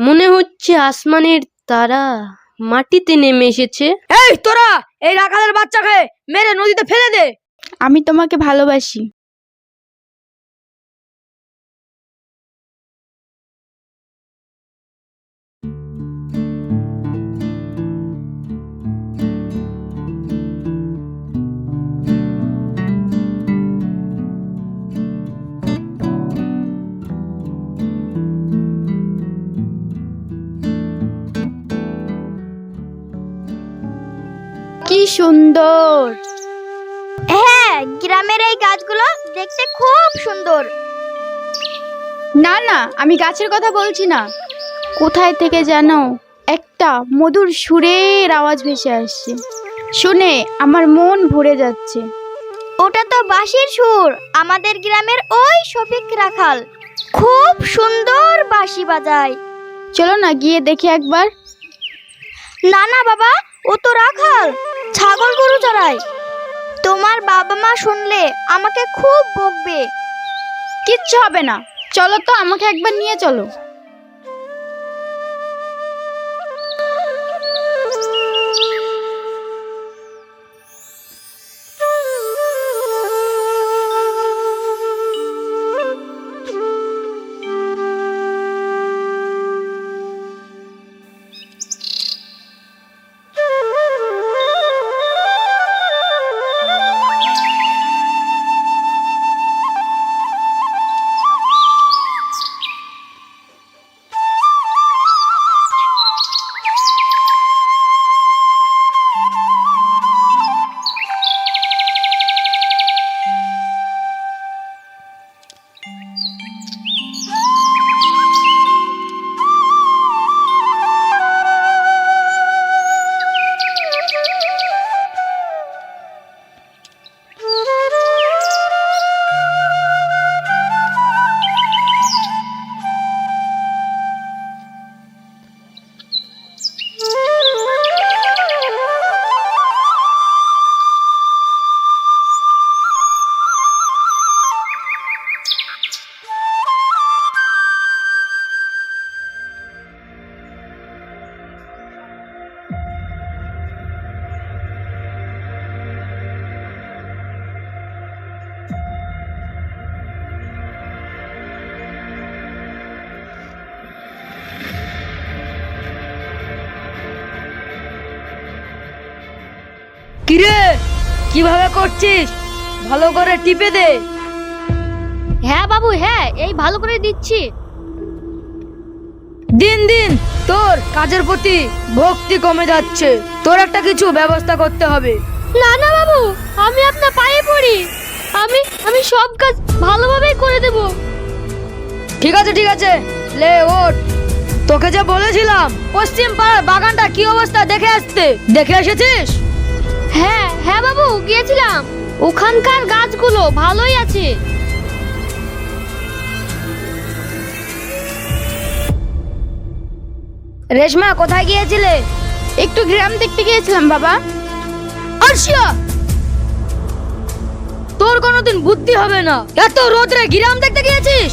মনে হচ্ছে আসমানের তারা মাটিতে নেমে এসেছে। এই তোরা এই রাখালের বাচ্চাকে মেরে নদীতে ফেলে দে। আমি তোমাকে ভালোবাসি। সুন্দর। হ্যাঁ গ্রামের এই গাছগুলো দেখতে খুব সুন্দর। না না, আমি গাছের কথা বলছি না। কোথায় থেকে যেন একটা মধুর সুরের আওয়াজ ভেসে আসছে। শুনে আমার মন ভরে যাচ্ছে। ওটা তো বাঁশির সুর, আমাদের গ্রামের ওই শফিক রাখাল। খুব সুন্দর বাঁশি বাজায়। চলো না, গিয়ে দেখি একবার। না না, বাবা, ও তো রাখাল। ছাগল গরু চড়াই তোমার বাবা মা শুনলে আমাকে খুব বকবে। কিচ্ছু হবে না। চলো তো, আমাকে একবার নিয়ে চলো। কীভাবে করছিস? ভালো করে টিপে দে। হ্যাঁ বাবু হ্যাঁ এই ভালো করে দিচ্ছি। দিন দিন তোর কাজের প্রতি ভক্তি কমে যাচ্ছে। তোর একটা কিছু ব্যবস্থা করতে হবে। না না বাবু আমি আপনার পায়ে পড়ি। আমি আমি সব কাজ ভালোভাবেই করে দেব। ঠিক আছে ঠিক আছে লে ওঠ। তোকে যে বলেছিলাম পশ্চিম পাড়ার বাগানটা কি অবস্থা দেখে আসতে? দেখে এসেছিস? হ্যাঁ হ্যাঁ বাবু গিয়েছিলাম। ওখানকার গাছগুলো ভালোই আছে। রেশমা কোথায় গিয়েছিলে? একটু গ্রাম দেখতে গিয়েছিলাম বাবা। আরশিয়া! তোর কোনোদিন বুদ্ধি হবে না। এত রোদরে গিরাম দেখতে গিয়েছিস?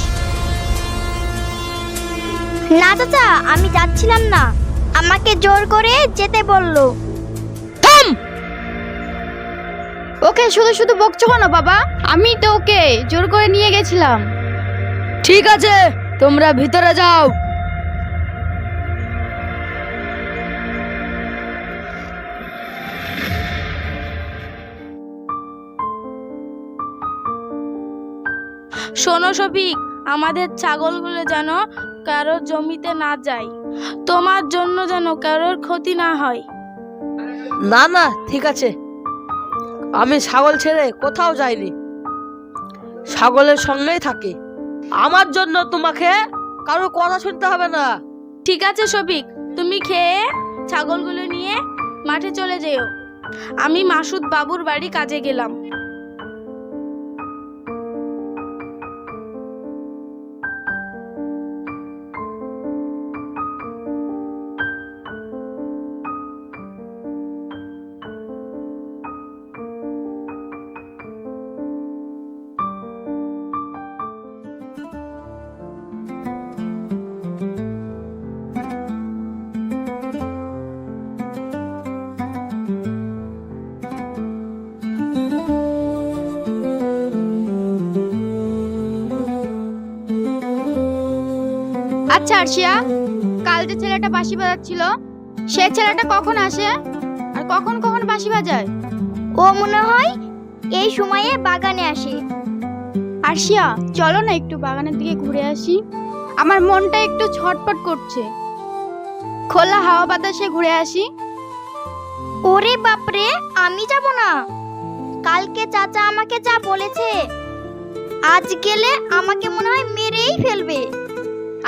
না চাচা আমি যাচ্ছিলাম না। আমাকে জোর করে যেতে বলল। ওকে শুধু শুধু বকছো কেন বাবা? আমি তো ওকে জোর করে নিয়ে গেছিলাম। ঠিক আছে তোমরা ভিতরে যাও। শোনো শফিক আমাদের ছাগলগুলো যেন কারোর জমিতে না যায়। তোমার জন্য যেন কারোর ক্ষতি না হয়। না না ঠিক আছে। আমি ছাগল ছেড়ে কোথাও যাইনি। ছাগলের সঙ্গেই থাকি। আমার জন্য তোমাকে কারও কথা শুনতে হবে না। ঠিক আছে সবিক তুমি খেয়ে ছাগলগুলো নিয়ে মাঠে চলে যেও। আমি মাসুদ বাবুর বাড়ি কাজে গেলাম। আচ্ছা আরশিয়া কাল যে ছেলেটা বাঁশি বাজাচ্ছিল সে ছেলেটা কখন আসে? আর কখন কখন বাঁশি বাজায়? ও মনে হয় এই সময়ে বাগানে আসে। আরশিয়া চলো না একটু বাগানের দিকে ঘুরে আসি। আমার মনটা একটু ছটপট করছে। খোলা হাওয়া বাতাসে ঘুরে আসি। ওরে বাপরে আমি যাব না। কালকে চাচা আমাকে যা বলেছে আজ গেলে আমাকে মনে হয় মেরেই ফেলবে।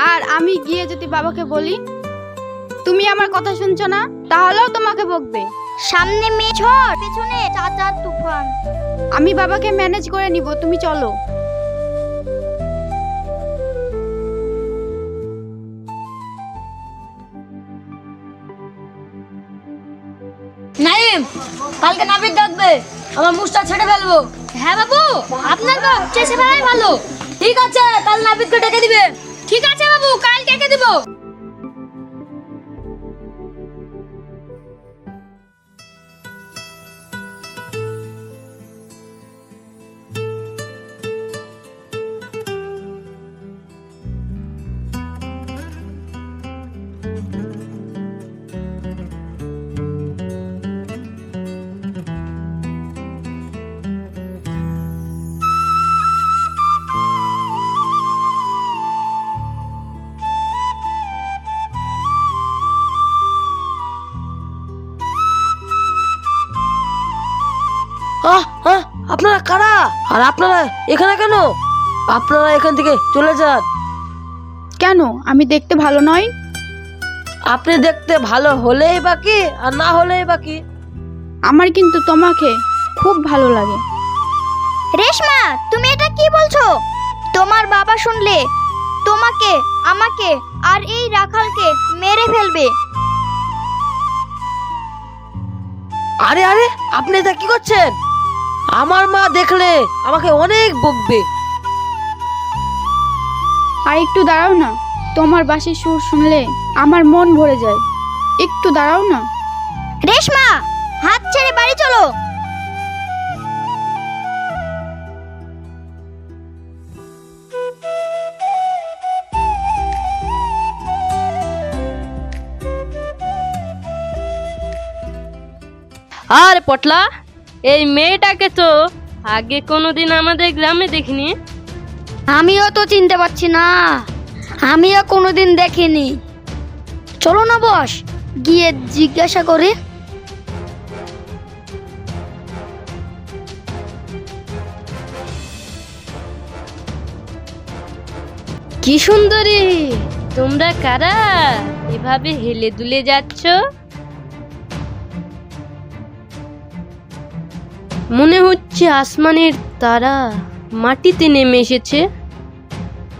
আর আমি গিয়ে যদি বাবাকে বলি তুমি আমার কথা শুনছো না তাহলেও তোমাকে বকবে। সামনে মেয়ে ঝড় পেছনে চাচার তুফান। আমি বাবাকে ম্যানেজ করে নিব তুমি চলো। নাইম কালকে নাবিদ ডাকবে আমার মুখটা ছেড়ে ফেলব। হ্যাঁ বাবু আপনার বাপ চেষে ফেলাই ভালো। ঠিক আছে কাল নাবিদকে ডেকে দিবে। ঠিক আছে বাবু কাল ডেকে দেবো। আপনারা এখানে কেন? আপনারা এখান থেকে চলে যান। কেন? আমি দেখতে ভালো নই। আপনি দেখতে ভালো হলেই বাকি আর না হলেই বাকি আমার কিন্তু তোমাকে খুব ভালো লাগে। রেশমা তুমি এটা কি বলছো? তোমার বাবা শুনলে তোমাকে আমাকে আর এই রাখালকে মেরে ফেলবে। আরে আরে আপনি এটা কি করছেন? আমার মা দেখলে আমাকে অনেক বকবে। আর একটু দাঁড়াও না তোমার বাসির সুর শুনলে আমার মন ভরে যায়। একটু দাঁড়াও না। রেশমা হাত ছেড়ে বাড়ি চলো। আর পটলা এই মেয়েটাকে তো আগে কোনোদিন আমাদের গ্রামে দেখিনি। আমিও তো চিনতে পারছি না। আমিও কোনোদিন দেখিনি। চলো না বস গিয়ে জিজ্ঞাসা করি। কি সুন্দরী তোমরা কারা? এভাবে হেলে দুলে যাচ্ছ? মনে হচ্ছে আসমানের তারা মাটিতে নেমে এসেছে।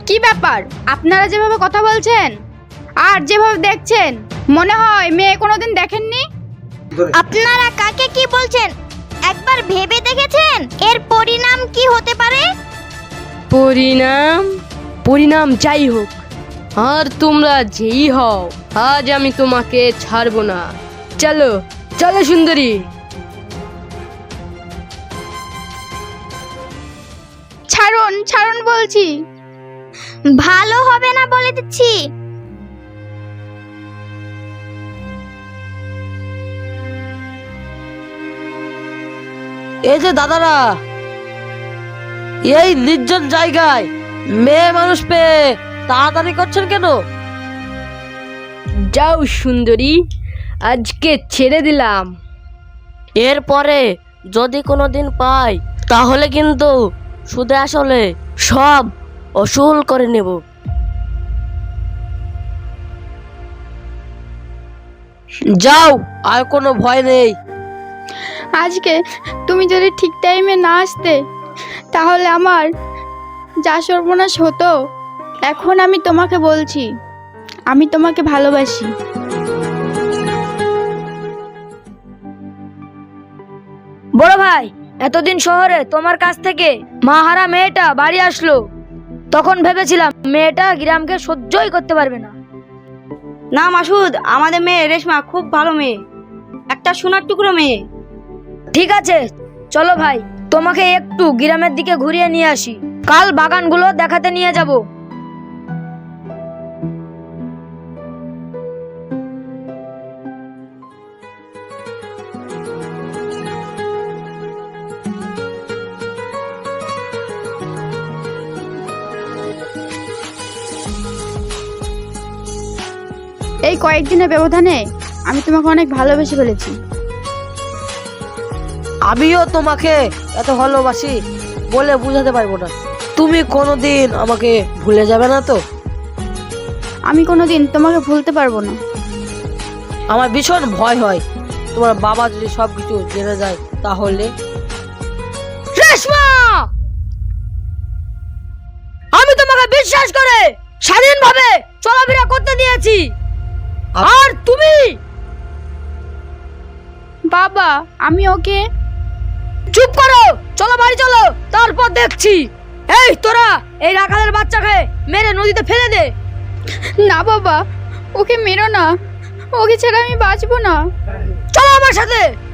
কি ব্যাপার? আপনারা যেভাবে কথা বলছেন আর যেভাবে দেখছেন মনে হয় মেয়ে কোনোদিন দেখেননি? আপনারা কাকে কি বলছেন? একবার ভেবে দেখেছেন? এর পরিণাম কি হতে পারে? পরিণাম? পরিণাম যাই হোক আর তোমরা যেই হও আজ আমি তোমাকে ছাড়বো না। চলো চলো সুন্দরী। ছাড়ুন বলছি। ভালো হবে না বলে দিচ্ছি। এই যে দাদারা এই নির্জন জায়গায় মেয়ে মানুষ পেয়ে তাড়াতাড়ি করছেন কেন? যাও সুন্দরী আজকে ছেড়ে দিলাম। এরপরে যদি কোনো দিন পাই তাহলে কিন্তু সুদে আসলে সব অসুল করে নেব। যাও আর কোনো ভয় নেই। আজকে তুমি যদি ঠিক টাইমে না আসতে তাহলে আমার যা সর্বনাশ হতো এখন আমি তোমাকে বলছি আমি তোমাকে ভালোবাসি। বড় ভাই এতদিন শহরে তোমার কাছ থেকে মাহারা মেয়েটা বাড়ি আসলো। তখন ভেবেছিলাম মেয়েটা গ্রামকে সহ্যই করতে পারবে না। না মাসুদ আমাদের মেয়ে রেশমা খুব ভালো মেয়ে। একটা সোনার টুকরো মেয়ে। ঠিক আছে চলো ভাই তোমাকে একটু গ্রামের দিকে ঘুরিয়ে নিয়ে আসি। কাল বাগানগুলো দেখাতে নিয়ে যাব। কয়েকদিনের ব্যবধানে আমি তোমাকে অনেক ভালোবেসে ফেলেছি। আমিও তোমাকে এত ভালোবাসি বলে বুঝাতে পারব না। তুমি কোনোদিন আমাকে ভুলে যাবে না তো? আমি কোনোদিন তোমাকে ভুলতে পারব না। আমার ভীষণ ভয় হয়। তোমার বাবা যদি সব কিছু জেনে যায় তাহলে? রেশমা! আমি তোমাকে বিশ্বাস করে স্বাধীনভাবে চলাফেরা করতে দিয়েছি। আর তুমি? বাবা আমি ওকে চুপ করো! চলো বাড়ি চলো! তারপর দেখছি। এই তোরা এই রাখালের বাচ্চাকে মেরে নদীতে ফেলে দে। না বাবা ওকে মেরো না। ওকে ছাড়া আমি বাঁচবো না। চলো আমার সাথে!